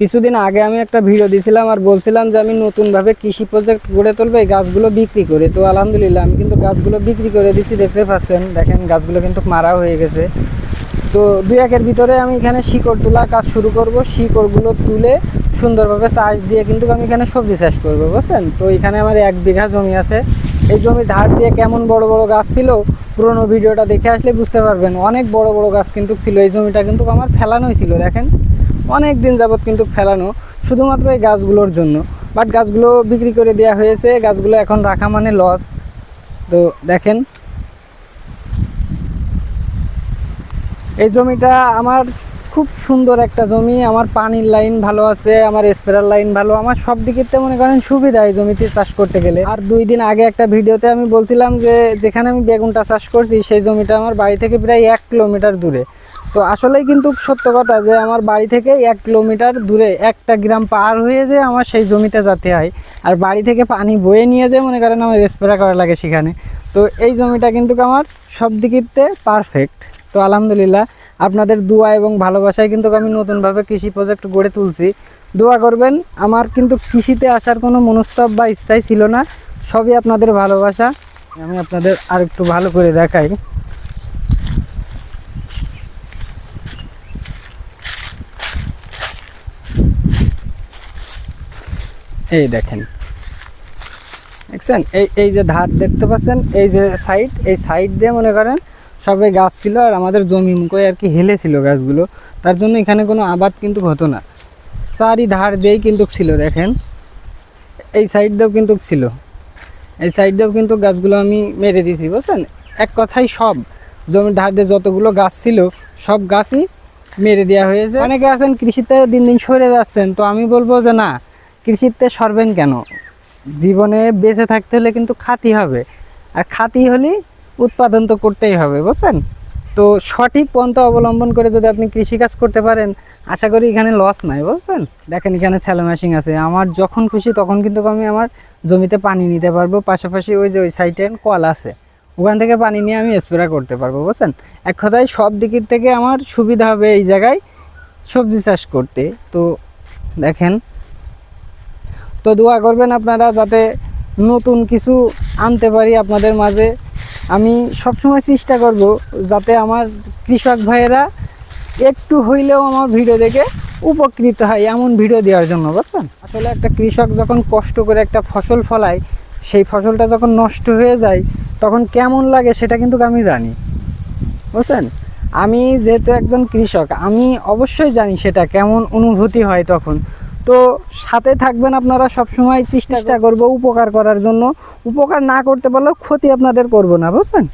কিছুদিন আগে আমি একটা ভিডিও দিয়েছিলাম আর বলছিলাম যে আমি নতুনভাবে কৃষি প্রজেক্ট গড়ে তুলবো, এই গাছগুলো বিক্রি করে। তো আলহামদুলিল্লাহ, আমি কিন্তু গাছগুলো বিক্রি করে দিছি, দেখতে পাচ্ছেন, দেখেন গাছগুলো কিন্তু মারা হয়ে গেছে। তো দুই একের ভিতরে আমি এখানে শিকড় তোলা কাজ শুরু করব। শিকড়গুলো তুলে সুন্দরভাবে চাষ দিয়ে কিন্তু আমি এখানে সবজি চাষ করব, বুঝছেন? তো এখানে আমার এক বিঘা জমি আছে। এই জমির ধার দিয়ে কেমন বড় বড় গাছ ছিল, পুরোনো ভিডিওটা দেখে আসলে বুঝতে পারবেন। অনেক বড় বড় গাছ কিন্তু ছিল, এই জমিটা কিন্তু আমার ফেলানোই ছিল, দেখেন। অনেক দিন যাবত কিন্তু ফেলানো, শুধুমাত্র এই গাছগুলোর জন্য। বাট গাছগুলো বিক্রি করে দেওয়া হয়েছে, গাছগুলো এখন রাখা মানে লস তো দেখেন। এই জমিটা আমার খুব সুন্দর একটা জমি, আমার পানির লাইন ভালো আছে, আমার স্প্রেয়ার লাইন ভালো, আমার সব দিকের তো মনে করেন সুবিধা এই জমিতে চাষ করতে গেলে। আর দুই দিন আগে একটা ভিডিওতে আমি বলছিলাম যে, যেখানে আমি বেগুনটা চাষ করছি, সেই জমিটা আমার বাড়ি থেকে প্রায় এক কিলোমিটার দূরে। তো আসলেই কিন্তু সত্য কথা যে আমার বাড়ি থেকে এক কিলোমিটার দূরে একটা গ্রাম পার হয়ে যে আমার সেই জমিতে যেতে হয়। আর বাড়ি থেকে পানি বয়ে নিয়ে যে মনে করেন আমার স্প্রে করা লাগে সেখানে। তো এই জমিটা কিন্তু আমার সব দিকিতে পারফেক্ট তো আলহামদুলিল্লাহ আপনাদের দোয়া এবং ভালোবাসায় কিন্তু আমি নতুনভাবে কৃষি প্রজেক্ট গড়ে তুলছি। দোয়া করবেন, আমার কিন্তু কৃষিতে আসার কোনো মনস্তাব বা ইচ্ছাই ছিল না। সবই আপনাদের ভালোবাসা। আমি আপনাদের আর একটু ভালো করে দেখাই। এই দেখেন। দেখছেন? এই এই যে ধার দেখতে পাচ্ছেন, এই যে সাইড এই সাইড দিয়ে মনে করেন সবাই গাছ ছিল আর আমাদের জমি মুখে আর কি হেলেছিল গাছগুলো। তার জন্য এখানে কোনো আবাদ কিন্তু হতো না। চারি ধার দিয়েই কিন্তু ছিল, দেখেন। এই সাইড দিয়েও কিন্তু ছিল। এই সাইড দিয়েও কিন্তু গাছগুলো আমি মেরে দিয়েছি, বুঝছেন? এক কথাই সব। জমির ধার দিয়ে যতগুলো গাছ ছিল, সব গাছই মেরে দেওয়া হয়েছে। অনেকে আছেন কৃষিতে দিন দিন সরে যাচ্ছেন, তো আমি বলব যে না কৃষিতে সরবেন কেন? জীবনে বেঁচে থাকতে হলে কিন্তু খাতি হবে। আর খাতি হলে উৎপাদন তো করতেই হবে, বুঝছেন? তো সঠিক পন্থা অবলম্বন করে যদি আপনি কৃষিকাজ করতে পারেন, আশা করি এখানে লস নাই, বুঝছেন? দেখেন এখানে স্যালো মেশিন আছে। আমার যখন খুশি তখন কিন্তু আমি আমার জমিতে পানি নিতে পারব। পাশাপাশি ওই যে ওই সাইডে কল আছে। ওখান থেকে পানি নিয়ে আমি স্প্রে করতে পারব, বুঝছেন? এক কথায় সব দিকের থেকে আমার সুবিধা হবে এই জায়গায় সবজি চাষ করতে। তো দেখেন তো দোয়া করবেন আপনারা যাতে নতুন কিছু আনতে পারি আপনাদের মাঝে। আমি সবসময় চেষ্টা করব যাতে আমার কৃষক ভাইয়েরা একটু হইলেও আমার ভিডিও দেখে উপকৃত হয় এমন ভিডিও দেওয়ার জন্য, বুঝছেন? আসলে একটা কৃষক যখন কষ্ট করে একটা ফসল ফলায়, সেই ফসলটা যখন নষ্ট হয়ে যায়, তখন কেমন লাগে সেটা কিন্তু আমি জানি, বুঝছেন? আমি যেহেতু একজন কৃষক, আমি অবশ্যই জানি সেটা কেমন অনুভূতি হয় তখন। তো সাথে থাকবেন আপনারা সবসময়, চেষ্টা করব উপকার করার জন্য। উপকার না করতে পারলেও ক্ষতি আপনাদের করব না, বুঝছেন?